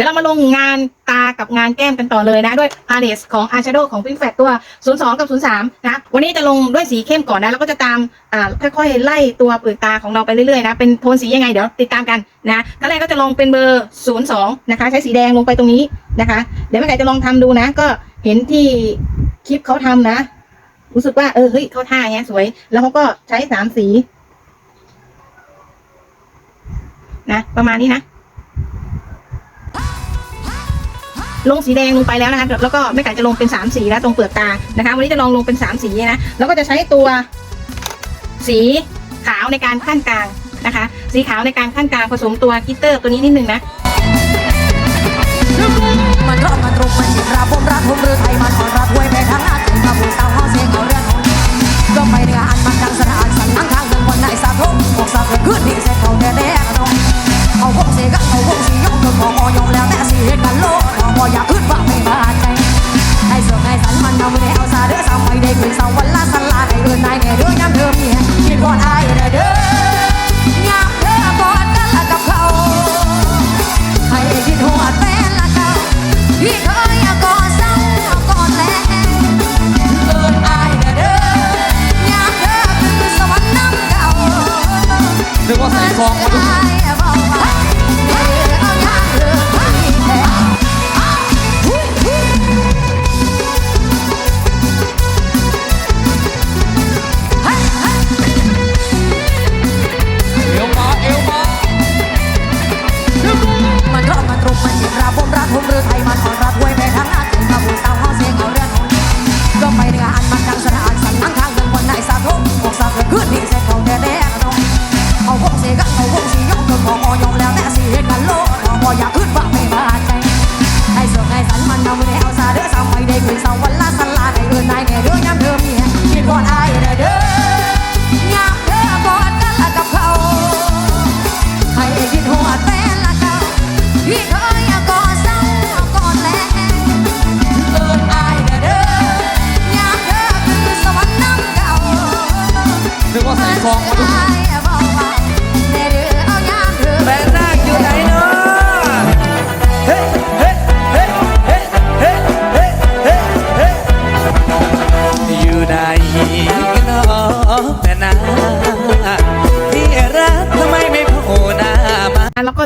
ดี๋ยวเรามาลงงานตากับงานแก้มกันต่อเลยนะ ด้วยพาเลสของ Eyeshadow ของ Pink Fat ตัว 02 กับ 03 นะ วันนี้จะลงด้วยสีเข้มก่อนนะ แล้วก็จะตามอ่าค่อยๆไล่ตัวเปลือกตาของเราไปเรื่อยๆนะ เป็นโทนสียังไงเดี๋ยวติดตามกันนะขั้นแรกก็จะลงเป็นเบอร์ 02 นะคะ ใช้สีแดงลงไปตรงนี้นะคะ เดี๋ยวแม่ไก่จะลองทำดูนะ ก็เห็นที่คลิปเขาทำนะ รู้สึกว่าเออเฮ้ยเขาท่าเนี้ยสวย แล้วเขาก็ใช้สามสีนะประมาณนี้นะ ลงสีแดงลงไปแล้วนะคะแล้วก็แม่ไก่จะลงเป็นสามสีแล้วตรงเปลือกตานะคะ วันนี้จะลองลงเป็นสามสีนะแล้วก็จะใช้ตัวสีขาวในการขั้นกลางนะคะ สีขาวในการขั้นกลางผสมตัวกิตเตอร์ตัวนี้นิดนึงนะ อกให้สันมันเอาไม่ได้เอาซาเด้อสาวไม่ได้คืนสาว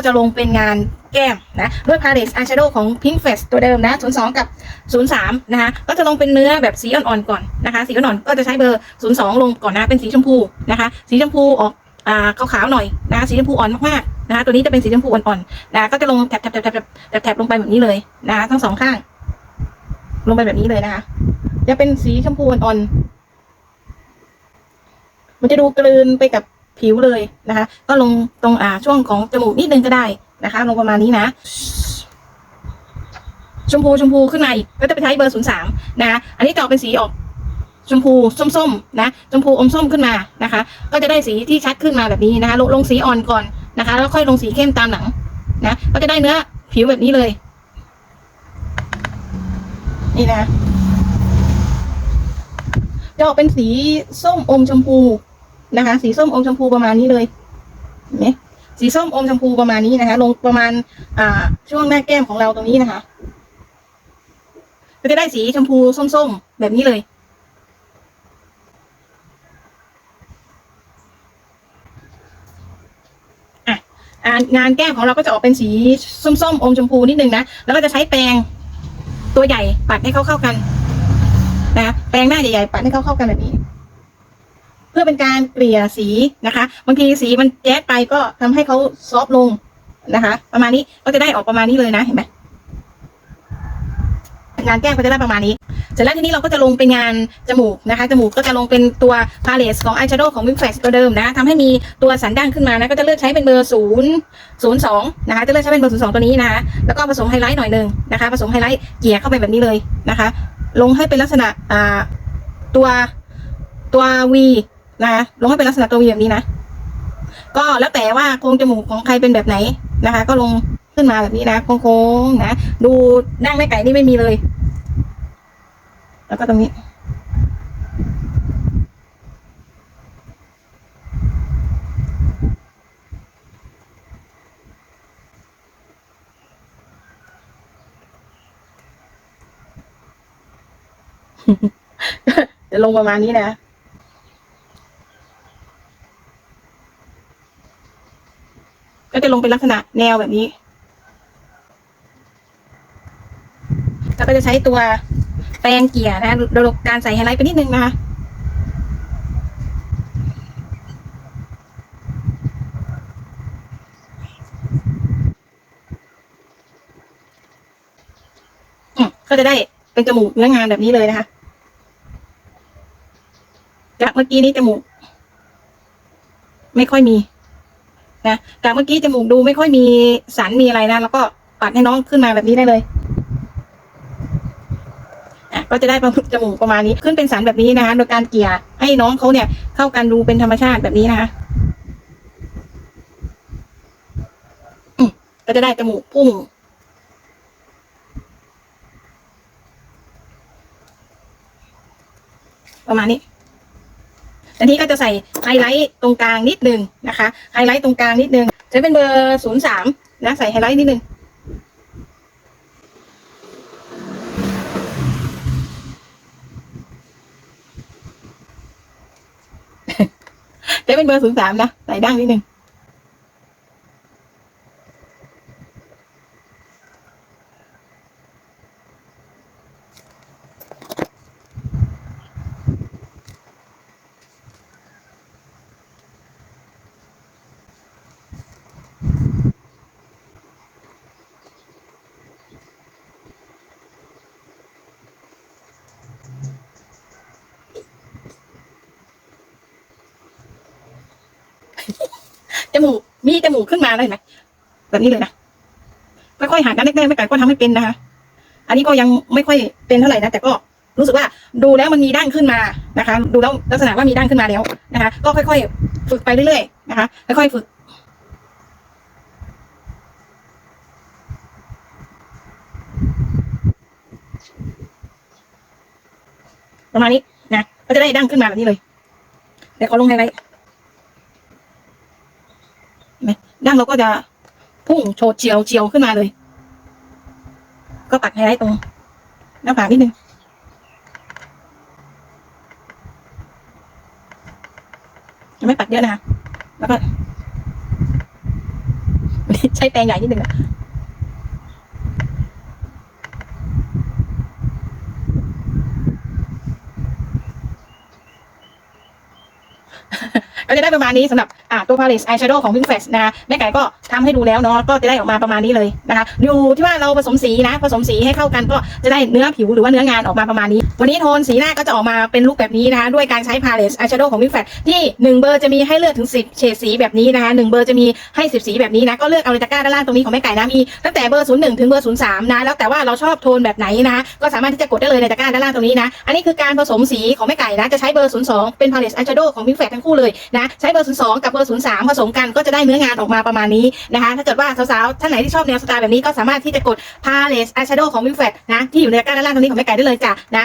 จะลงเป็นงานแก้มนะด้วย Palette Eyeshadow ของ Pink Face ตัวเดิมนะ 02 กับ 03 นะคะก็จะลงเป็นเนื้อแบบสีอ่อนๆก่อนนะคะ สีอ่อนๆก็จะใช้เบอร์ 02 ลงก่อนนะเป็นสีชมพูนะคะ สีชมพูออกอ่าขาวๆหน่อยนะคะสีชมพูอ่อนมากๆนะคะตัวนี้จะเป็นสีชมพูอ่อนๆนะก็จะลงแถบๆๆๆแถบๆลงไปแบบนี้เลยนะคะทั้งสองข้าง ลงไปแบบนี้เลยนะคะจะเป็นสีชมพูอ่อนๆมันจะดูกลืนไปกับ ผิวเลยนะคะ ก็ลงตรงอ่าช่วงของจมูกนิดนึงก็ได้นะคะ ลงประมาณนี้นะชมพูชมพูขึ้นมาอีกก็จะไปใช้เบอร์ศูนย์สามนะอันนี้จะออกเป็นสีออกชมพูส้มๆนะชมพูอมส้มขึ้นมานะคะ ก็จะได้สีที่ชัดขึ้นมาแบบนี้นะคะ ลงลงสีอ่อนก่อนนะคะ แล้วค่อยลงสีเข้มตามหลังนะก็จะได้เนื้อผิวแบบนี้เลย นี่นะจะออกเป็นสีส้มอมชมพู นะคะ สีส้มอมชมพูประมาณนี้เลยเห็นไหมสีส้มอมชมพูประมาณนี้นะคะ ลงประมาณอ่าช่วงหน้าแก้มของเราตรงนี้นะคะ ก็จะได้สีชมพูส้มๆแบบนี้เลย อะงานแก้มของเราก็จะออกเป็นสีส้มๆอมชมพูนิดนึงนะ แล้วก็จะใช้แปรงตัวใหญ่ปัดให้เข้าเข้าๆกันนะแปรงหน้าใหญ่ๆปัดให้เข้าเข้าๆกันแบบนี้ พื่อเป็นการเกลี่ยสีนะคะ บางทีสีมันแจ๊ดไปก็ทำให้เขาซอฟลงนะคะ ประมาณนี้ก็จะได้ออกประมาณนี้เลยนะเห็นไหมงานแก้มก็จะได้ประมาณนี้ เสร็จแล้วทีนี้เราก็จะลงเป็นงานจมูกนะคะ จมูกก็จะลงเป็นตัวพาเลสของอายแชโดว์ของ Wing Face ตัวเดิมนะทำให้มีตัวสันด่างขึ้นมานะ ก็จะเลือกใช้เป็นเบอร์ศูนย์ศูนย์สองนะคะ จะเลือกใช้เป็นเบอร์ศูนย์สองตัวนี้นะคะ แล้วก็ผสมไฮไลท์หน่อยหนึ่งนะคะ ผสมไฮไลท์เกี่ยเข้าไปแบบนี้เลยนะคะ ลงให้เป็นลักษณะอ่าตัวตัว V นะลงให้เป็นลักษณะกวีแบบนี้นะ ก็แล้วแต่ว่าโครงจมูกของใครเป็นแบบไหนนะคะ ก็ลงขึ้นมาแบบนี้นะโค้งๆนะดูนั่งแม่ไก่นี่ไม่มีเลย แล้วก็ตรงนี้จะลงประมาณนี้นะ ก็จะลงเป็นลักษณะแนวแบบนี้ แล้วก็จะใช้ตัวแปรงเกี่ยนะโดยการใส่ไฮไลท์ไปนิดนึงนะคะอืมก็จะได้เป็นจมูกเนื้องานแบบนี้เลยนะคะจากเมื่อกี้นี้จมูก ไม่ค่อยมี นะจากเมื่อกี้จมูกดูไม่ค่อยมีสันมีอะไรนะแล้วก็ปัดให้น้องขึ้นมาแบบนี้ได้เลยก็จะได้ประจมูกประมาณนี้ขึ้นเป็นสันแบบนี้นะคะโดยการเกลี่ยให้น้องเขาเนี่ย เข้ากันดูเป็นธรรมชาติแบบนี้นะคะก็จะได้จมูกพุ่งประมาณนี้ อันนี้ก็จะใส่ไฮไลท์ตรงกลางนิดนึงนะคะ ไฮไลท์ตรงกลางนิดนึงจะเป็นเบอร์ศูนย์สามนะใส่ไฮไลท์นิดนึงจะเป็นเบอร์ศูนย์สามนะ ใส่ดั้งนิดนึง จ มีจมูกขึ้นมาได้ไหมแบบนี้เลยนะค่อยๆหันกันแรกๆไม่ไก่ก็ทำให้เป็นนะคะ อันนี้ก็ยังไม่ค่อยเป็นเท่าไหร่นะแต่ก็รู้สึกว่าดูแล้วมันมีดั้งขึ้นมานะคะ ดูแล้วลักษณะว่ามีดั้งขึ้นมาแล้วนะคะ ก็ค่อยๆฝึกไปเรื่อยๆนะคะค่อยๆฝึกประมาณนี้นะก็จะได้ดั้งขึ้นมาแบบนี้เลย เดี๋ยวขอลงไฮไลท์ เห็ นไหมดั้งเราก็จะพุ่งโชดเฉียวเฉียวขึ้นมาเลย ก็ปัดไฮไลท์ตรงหน้าผากนิดนึงยังไม่ปัดเยอะนะคะแล้วก็ใช้แปรงใหญ่นิดนึงนะก็จะได้ประมาณนี้สำหรับ อ่าตัว palette eyeshadow ของ Pink Flash นะคะแม่ไก่ก็ทำให้ดูแล้วเนาะก็จะได้ออกมาประมาณนี้เลยนะคะอยู่ที่ว่าเราผสมสีนะผสมสีให้เข้ากันก็จะได้เนื้อผิวหรือว่าเนื้องานออกมาประมาณนี้ วันนี้โทนสีหน้าก็จะออกมาเป็นลุคแบบนี้นะคะด้วยการใช้ palette eyeshadow ของ Pink Flash ที่หนึ่งเบอร์จะมีให้เลือกถึง 10 เฉดสีแบบนี้นะคะหเบอร์จะมีให้ 10 สีแบบนี้นะก็เลือกเอาในตะกร้าด้านล่างตรงนี้ของแม่ไก่นะมีตั้งแต่เบอร์ 01 ถึงเบอร์ 03 นะแล้วแต่ว่าเราชอบโทนแบบไหนนะก็สามารถที่จะกดได้เลยในตะกร้าด้านล่างตรงนี้นะอันนี้คือการผสมสีของแม่ไก่นะจะใช้เบอร์ 02 เป็น palette eyeshadow ของ Pink Flash ทั้งคู่เลยนะใช้เบอร์ 02 กับเบอร์03ผสมกันก็จะได้เนื้องานออกมาประมาณนี้นะคะ ถ้าเกิดว่าสาวๆท่านไหนที่ชอบแนวสไตล์แบบนี้ก็สามารถที่จะกดพาเลสอายแชโดว์ของวิวแฟตนะที่อยู่ในกร้าด้านล่างตรงนี้ของแม่ไก่ได้เลยจ้ะนะ